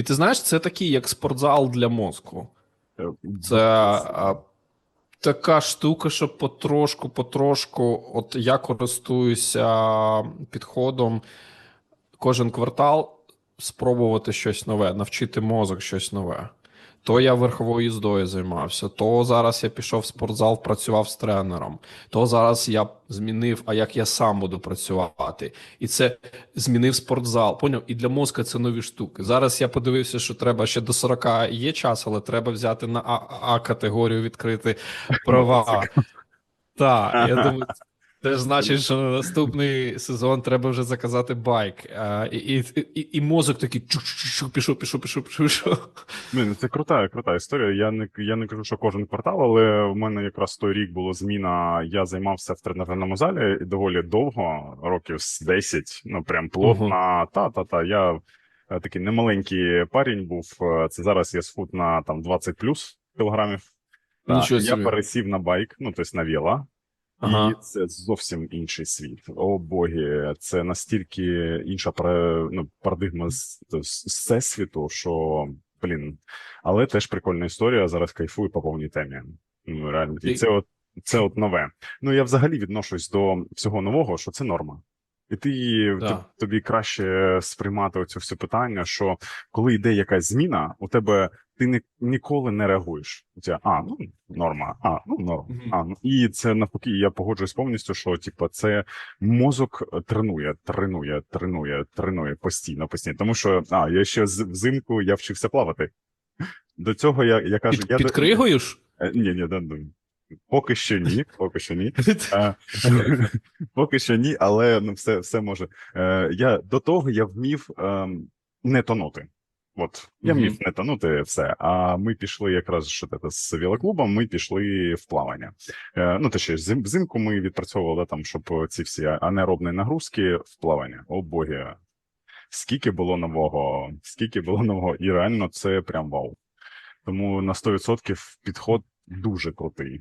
І ти знаєш, це такий як спортзал для мозку. Е, Це а, така штука, що потрошку, потрошку, от я користуюся підходом кожен квартал спробувати щось нове, навчити мозок щось нове. То я верховою їздою займався, то зараз я пішов в спортзал, працював з тренером, то зараз я змінив, а як я сам буду працювати. І це змінив спортзал. Поняв? І для мозка це нові штуки. Зараз я подивився, що треба ще до 40 є час, але треба взяти на А, а категорію відкрити права. Так, я думаю, це ж значить, що на наступний сезон треба вже заказати байк. А, і, і, і, і мозок такий чук-чук-чук, пішов, пішов, пішов, пішов, пішов. Це крута, крута історія. Я не я не кажу, що кожен квартал, але в мене якраз той рік було зміна. Я займався в тренажерному залі доволі довго, років з 10, ну прям плотно. Та та та. Я е, такий немаленький парень був. Е, Це зараз я схуд на там 20 плюс кілограмів. Нічого я пересів на байк, ну тобто на віла. Ага. І це зовсім інший світ. О боги, це настільки інша ну, парадигма з, з всесвіту, що блін. Але теж прикольна історія. Зараз кайфую по повній темі. Ну реально, і це от це от нове. Ну я взагалі відношусь до всього нового, що це норма. І ти Да. тобі краще сприймати оцю всю питання, що коли йде якась зміна, у тебе ти ні, ніколи не реагуєш. У а, ну норма, а, ну норм. Мгм. А, ну і це навпаки, я погоджуюсь повністю, що типу, це мозок тренує, тренує, тренує, тренує постійно, постійно. Тому що а, я ще взимку я вчився плавати. До цього я, я кажу, Під, я під кригою ж? Е, Ні, ні, да, ну, поки що ні, поки що ні. Е, Поки що ні, але ну все, все може. Е, я до того я вмів ем, не тонути. От я вмів не тонути все. А ми пішли якраз що це, з велоклубом, ми пішли в плавання. Е, ну, точніше, зим, взимку ми відпрацьовували там, щоб ці всі анаеробні нагрузки в плавання. О боги. Скільки було нового, скільки було нового, і реально це прям вау. Тому на 100% підход дуже крутий.